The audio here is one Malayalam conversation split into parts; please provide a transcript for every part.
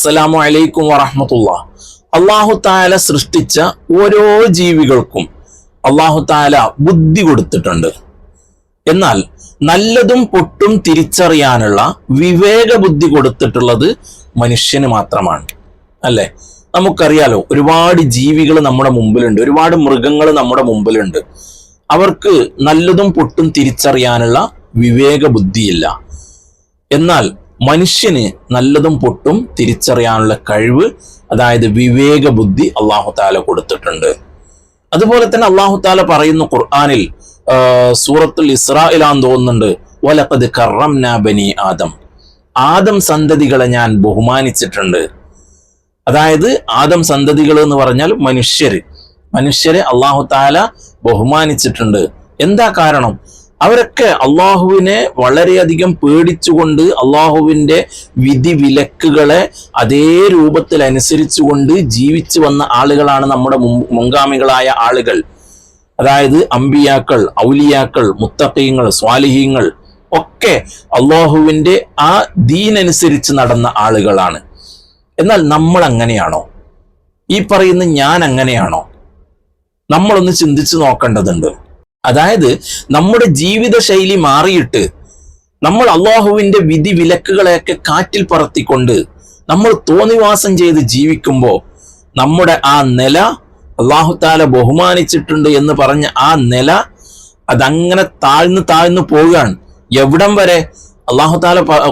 അസ്സലാമു അലൈക്കും വറഹമത്തുള്ള. അള്ളാഹു താല സൃഷ്ടിച്ച ഓരോ ജീവികൾക്കും അള്ളാഹു താല ബുദ്ധി കൊടുത്തിട്ടുണ്ട്. എന്നാൽ നല്ലതും പൊട്ടും തിരിച്ചറിയാനുള്ള വിവേക ബുദ്ധി കൊടുത്തിട്ടുള്ളത് മനുഷ്യന് മാത്രമാണ്. അല്ലെ? നമുക്കറിയാലോ ഒരുപാട് ജീവികൾ നമ്മുടെ മുമ്പിലുണ്ട്. ഒരുപാട് മൃഗങ്ങൾ നമ്മുടെ മുമ്പിലുണ്ട്. അവർക്ക് നല്ലതും പൊട്ടും തിരിച്ചറിയാനുള്ള വിവേക ബുദ്ധിയില്ല. എന്നാൽ മനുഷ്യന് നല്ലതും പൊട്ടും തിരിച്ചറിയാനുള്ള കഴിവ് അതായത് വിവേക ബുദ്ധി അള്ളാഹു താല കൊടുത്തിട്ടുണ്ട്. അതുപോലെ തന്നെ അള്ളാഹു താല പറയുന്നു ഖുർആാനിൽ സൂറത്തുൽ ഇസ്രായിലാന്ന് തോന്നുന്നുണ്ട് വലപ്പത് കറം ബനി ആദം. ആദം സന്തതികളെ ഞാൻ ബഹുമാനിച്ചിട്ടുണ്ട്. അതായത് ആദം സന്തതികൾ എന്ന് പറഞ്ഞാൽ മനുഷ്യര്. മനുഷ്യരെ അള്ളാഹു താല ബഹുമാനിച്ചിട്ടുണ്ട്. എന്താ കാരണം? അവരൊക്കെ അള്ളാഹുവിനെ വളരെയധികം പേടിച്ചുകൊണ്ട് അള്ളാഹുവിന്റെ വിധി വിലക്കുകളെ അതേ രൂപത്തിൽ അനുസരിച്ചുകൊണ്ട് ജീവിച്ചു വന്ന ആളുകളാണ് നമ്മുടെ മുൻ- മുൻഗാമികളായ ആളുകൾ. അതായത് അമ്പിയാക്കൾ ഔലിയാക്കൾ മുത്തക്കീങ്ങൾ സ്വാലിഹീങ്ങൾ ഒക്കെ അള്ളാഹുവിന്റെ ആ ദീനനുസരിച്ച് നടന്ന ആളുകളാണ്. എന്നാൽ നമ്മൾ അങ്ങനെയാണോ ഈ പറയുന്ന ഞാൻ അങ്ങനെയാണോ നമ്മളൊന്ന് ചിന്തിച്ചു നോക്കേണ്ടതുണ്ട്. അതായത് നമ്മുടെ ജീവിത ശൈലി മാറിയിട്ട് നമ്മൾ അള്ളാഹുവിന്റെ വിധി വിലക്കുകളെയൊക്കെ കാറ്റിൽ പറത്തിക്കൊണ്ട് നമ്മൾ തോന്നിവാസം ചെയ്ത് ജീവിക്കുമ്പോൾ നമ്മുടെ ആ നില അള്ളാഹു താല ബഹുമാനിച്ചിട്ടുണ്ട് എന്ന് പറഞ്ഞ ആ നില അതങ്ങനെ താഴ്ന്നു താഴ്ന്നു പോവുകയാണ്. എവിടം വരെ? അള്ളാഹു താല പ-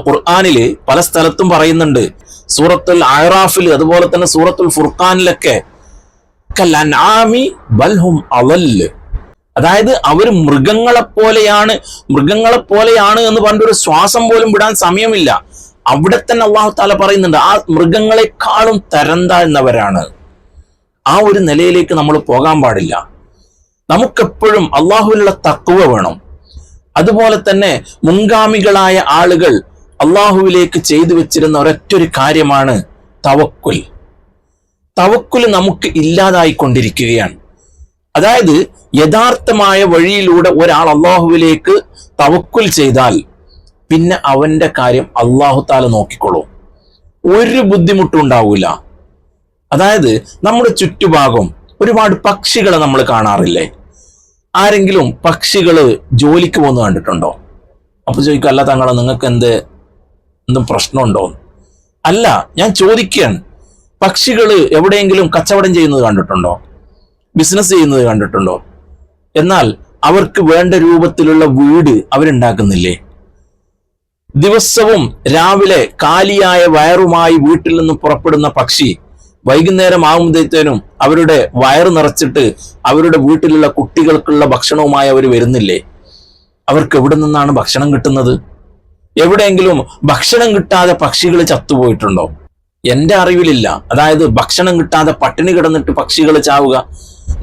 പല സ്ഥലത്തും പറയുന്നുണ്ട്. സൂറത്തുൽ അയറാഫിൽ അതുപോലെ തന്നെ സൂറത്തുൽ ഫുർഖാനിലൊക്കെ ബൽഹും അവല്ല് അതായത് അവർ മൃഗങ്ങളെ പോലെയാണ് മൃഗങ്ങളെ പോലെയാണ് എന്ന് പറഞ്ഞൊരു ശ്വാസം പോലും വിടാൻ സമയമില്ല. അവിടെ തന്നെ അള്ളാഹു താല പറയുന്നുണ്ട് ആ മൃഗങ്ങളെക്കാളും തരം താഴ്ന്നവരാണ് ആ ഒരു നിലയിലേക്ക് നമ്മൾ പോകാൻ പാടില്ല. നമുക്കെപ്പോഴും അള്ളാഹുവിനുള്ള തക്കുവ വേണം. അതുപോലെ തന്നെ മുൻഗാമികളായ ആളുകൾ അള്ളാഹുവിലേക്ക് ചെയ്തു വെച്ചിരുന്ന ഒരൊറ്റൊരു കാര്യമാണ് തവക്കുൽ. തവക്കുൽ നമുക്ക് ഇല്ലാതായിക്കൊണ്ടിരിക്കുകയാണ്. അതായത് യഥാർത്ഥമായ വഴിയിലൂടെ ഒരാൾ അള്ളാഹുവിലേക്ക് തവക്കുൽ ചെയ്താൽ പിന്നെ അവന്റെ കാര്യം അള്ളാഹു താല നോക്കിക്കോളും. ഒരു ബുദ്ധിമുട്ടും ഉണ്ടാവില്ല അതായത് നമ്മുടെ ചുറ്റുഭാഗം ഒരുപാട് പക്ഷികളെ നമ്മൾ കാണാറില്ലേ? ആരെങ്കിലും പക്ഷികൾ ജോലിക്ക് പോകുന്നത് കണ്ടിട്ടുണ്ടോ? അപ്പൊ ചോദിക്കും അല്ല തങ്ങളെ നിങ്ങൾക്ക് എന്ത് എന്തും പ്രശ്നമുണ്ടോ? അല്ല ഞാൻ ചോദിക്കുകയാണ്. പക്ഷികൾ എവിടെയെങ്കിലും കച്ചവടം ചെയ്യുന്നത് കണ്ടിട്ടുണ്ടോ? ബിസിനസ് ചെയ്യുന്നത് കണ്ടിട്ടുണ്ടോ? എന്നാൽ അവർക്ക് വേണ്ട രൂപത്തിലുള്ള വീട് അവരുണ്ടാക്കുന്നില്ലേ? ദിവസവും രാവിലെ കാലിയായ വയറുമായി വീട്ടിൽ നിന്ന് പുറപ്പെടുന്ന പക്ഷി വൈകുന്നേരം ആകുമ്പോഴത്തേനും അവരുടെ വയറ് നിറച്ചിട്ട് അവരുടെ വീട്ടിലുള്ള കുട്ടികൾക്കുള്ള ഭക്ഷണവുമായി അവർ വരുന്നില്ലേ? അവർക്ക് എവിടെ നിന്നാണ് ഭക്ഷണം കിട്ടുന്നത്? എവിടെയെങ്കിലും ഭക്ഷണം കിട്ടാതെ പക്ഷികൾ ചത്തുപോയിട്ടുണ്ടോ? എന്റെ അറിവിലില്ല. അതായത് ഭക്ഷണം കിട്ടാതെ പട്ടിണി കിടന്നിട്ട് പക്ഷികൾ ചാവുക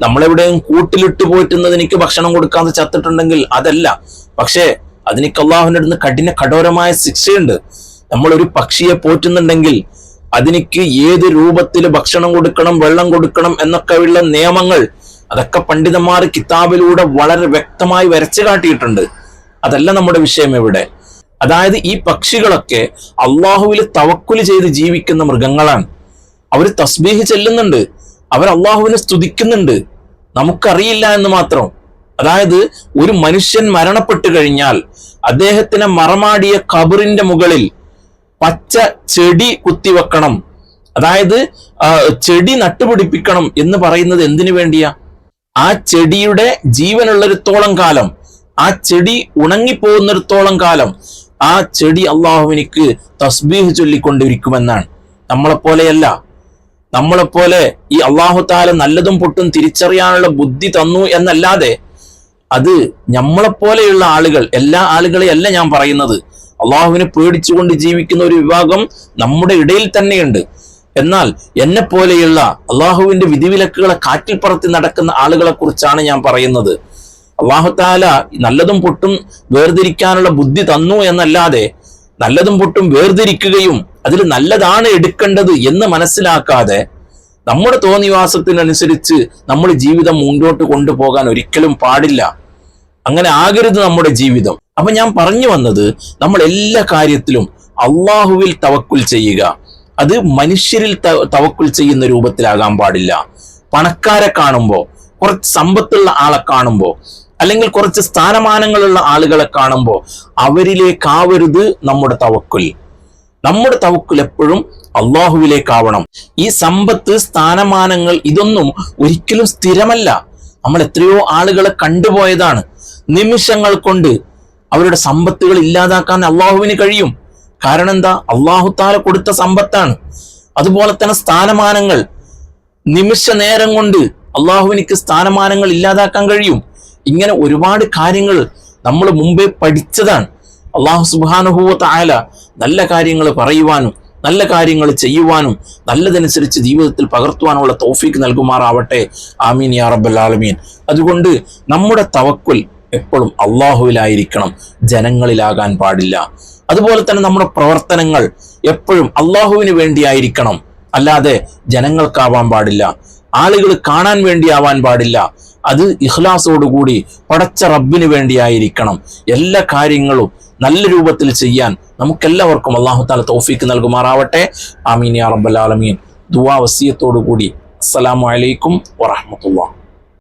നമ്മളെവിടെയും കൂട്ടിലിട്ട് പോയിട്ടുന്നത് എനിക്ക് ഭക്ഷണം കൊടുക്കാതെ ചത്തിട്ടുണ്ടെങ്കിൽ അതല്ല. പക്ഷേ അതിനൊക്കെ അള്ളാഹുവിന്റെ അടുത്ത് കഠിന കഠോരമായ ശിക്ഷയുണ്ട്. നമ്മൾ ഒരു പക്ഷിയെ പോറ്റുന്നുണ്ടെങ്കിൽ അതിനിക്ക് ഏത് രൂപത്തിൽ ഭക്ഷണം കൊടുക്കണം വെള്ളം കൊടുക്കണം എന്നൊക്കെയുള്ള നിയമങ്ങൾ അതൊക്കെ പണ്ഡിതന്മാർ കിതാബിലൂടെ വളരെ വ്യക്തമായി വരച്ചു കാട്ടിയിട്ടുണ്ട്. അതല്ല നമ്മുടെ വിഷയം ഇവിടെ. അതായത് ഈ പക്ഷികളൊക്കെ അള്ളാഹുവിൽ തവക്കുൽ ചെയ്ത് ജീവിക്കുന്ന മൃഗങ്ങളാണ്. അവർ തസ്ബീഹ് ചെല്ലുന്നുണ്ട്. അവർ അള്ളാഹുവിനെ സ്തുതിക്കുന്നുണ്ട്. നമുക്കറിയില്ല എന്ന് മാത്രം. അതായത് ഒരു മനുഷ്യൻ മരണപ്പെട്ടു കഴിഞ്ഞാൽ അദ്ദേഹത്തിനെ മറമാടിയ കബറിന്റെ മുകളിൽ പച്ച ചെടി കുത്തിവെക്കണം. അതായത് ചെടി നട്ടുപിടിപ്പിക്കണം എന്ന് പറയുന്നത് എന്തിനു വേണ്ടിയാ? ആ ചെടിയുടെ ജീവനുള്ളൊരുത്തോളം കാലം ആ ചെടി ഉണങ്ങിപ്പോകുന്നിടത്തോളം കാലം ആ ചെടി അള്ളാഹുവിനിക്ക് തസ്ബീഹ് ചൊല്ലിക്കൊണ്ടിരിക്കുമെന്നാണ്. നമ്മളെപ്പോലെയല്ല നമ്മളെപ്പോലെ ഈ അള്ളാഹു താല നല്ലതും പൊട്ടും തിരിച്ചറിയാനുള്ള ബുദ്ധി തന്നു എന്നല്ലാതെ അത് നമ്മളെപ്പോലെയുള്ള ആളുകൾ എല്ലാ ആളുകളെയല്ല ഞാൻ പറയുന്നത്. അള്ളാഹുവിനെ പേടിച്ചുകൊണ്ട് ജീവിക്കുന്ന ഒരു വിഭാഗം നമ്മുടെ ഇടയിൽ തന്നെയുണ്ട്. എന്നാൽ എന്നെ പോലെയുള്ള അള്ളാഹുവിന്റെ വിധിവിലക്കുകളെ കാറ്റിൽ പറത്തി നടക്കുന്ന ആളുകളെ കുറിച്ചാണ് ഞാൻ പറയുന്നത്. അള്ളാഹു താല നല്ലതും പൊട്ടും വേർതിരിക്കാനുള്ള ബുദ്ധി തന്നു എന്നല്ലാതെ നല്ലതും പൊട്ടും വേർതിരിക്കുകയും അതിൽ നല്ലതാണ് എടുക്കേണ്ടത് എന്ന് മനസ്സിലാക്കാതെ നമ്മുടെ തോന്നിവാസത്തിനനുസരിച്ച് നമ്മൾ ജീവിതം മുന്നോട്ട് കൊണ്ടുപോകാൻ ഒരിക്കലും പാടില്ല. അങ്ങനെ ആകരുത് നമ്മുടെ ജീവിതം. അപ്പൊ ഞാൻ പറഞ്ഞു വന്നത് നമ്മൾ എല്ലാ കാര്യത്തിലും അള്ളാഹുവിൽ തവക്കുൽ ചെയ്യുക. അത് മനുഷ്യരിൽ തവക്കുൽ ചെയ്യുന്ന രൂപത്തിലാകാൻ പാടില്ല. പണക്കാരെ കാണുമ്പോൾ കുറച്ച് സമ്പത്തുള്ള ആളെ കാണുമ്പോൾ അല്ലെങ്കിൽ കുറച്ച് സ്ഥാനമാനങ്ങളുള്ള ആളുകളെ കാണുമ്പോൾ അവരിലേക്കാവരുത് നമ്മുടെ തവക്കുൽ. നമ്മുടെ തവക്കുൽ എപ്പോഴും അള്ളാഹുവിലേക്കാവണം ഈ സമ്പത്ത് സ്ഥാനമാനങ്ങൾ ഇതൊന്നും ഒരിക്കലും സ്ഥിരമല്ല. നമ്മൾ എത്രയോ ആളുകളെ കണ്ടുപോയതാണ്. നിമിഷങ്ങൾ കൊണ്ട് അവരുടെ സമ്പത്തുകൾ ഇല്ലാതാക്കാൻ അള്ളാഹുവിന് കഴിയും. കാരണം എന്താ? അള്ളാഹു താല കൊടുത്ത സമ്പത്താണ്. അതുപോലെ തന്നെ സ്ഥാനമാനങ്ങൾ. നിമിഷ നേരം കൊണ്ട് അള്ളാഹുവിനിക്ക് സ്ഥാനമാനങ്ങൾ ഇല്ലാതാക്കാൻ കഴിയും. ഇങ്ങനെ ഒരുപാട് കാര്യങ്ങൾ നമ്മൾ മുമ്പേ പഠിച്ചതാണ്. അള്ളാഹു സുബാനുഭൂവത്ത ആയാല നല്ല കാര്യങ്ങൾ പറയുവാനും നല്ല കാര്യങ്ങൾ ചെയ്യുവാനും നല്ലതനുസരിച്ച് ജീവിതത്തിൽ പകർത്തുവാനുള്ള തോഫിക്ക് നൽകുമാറാവട്ടെ. ആമീൻ യാ റബ്ബൽ ആലമീൻ. അതുകൊണ്ട് നമ്മുടെ തവക്കുൽ എപ്പോഴും അള്ളാഹുവിലായിരിക്കണം. ജനങ്ങളിലാകാൻ പാടില്ല. അതുപോലെ തന്നെ നമ്മുടെ പ്രവർത്തനങ്ങൾ എപ്പോഴും അള്ളാഹുവിന് വേണ്ടിയായിരിക്കണം. അല്ലാതെ ജനങ്ങൾക്കാവാൻ പാടില്ല. ആളുകൾ കാണാൻ വേണ്ടിയാവാൻ പാടില്ല. അത് ഇഹ്ലാസോടുകൂടി പടച്ച റബ്ബിന് വേണ്ടിയായിരിക്കണം. എല്ലാ കാര്യങ്ങളും നല്ല രൂപത്തിൽ ചെയ്യാൻ നമുക്കെല്ലാവർക്കും അള്ളാഹു താല തോഫീക്ക് നൽകുമാറാവട്ടെ. ആമീൻ യാ റബ്ബൽ ദുവാ വസീയത്തോടു കൂടി അസ്സലാമു അലൈക്കും വറഹ്മത്തുള്ളാഹി.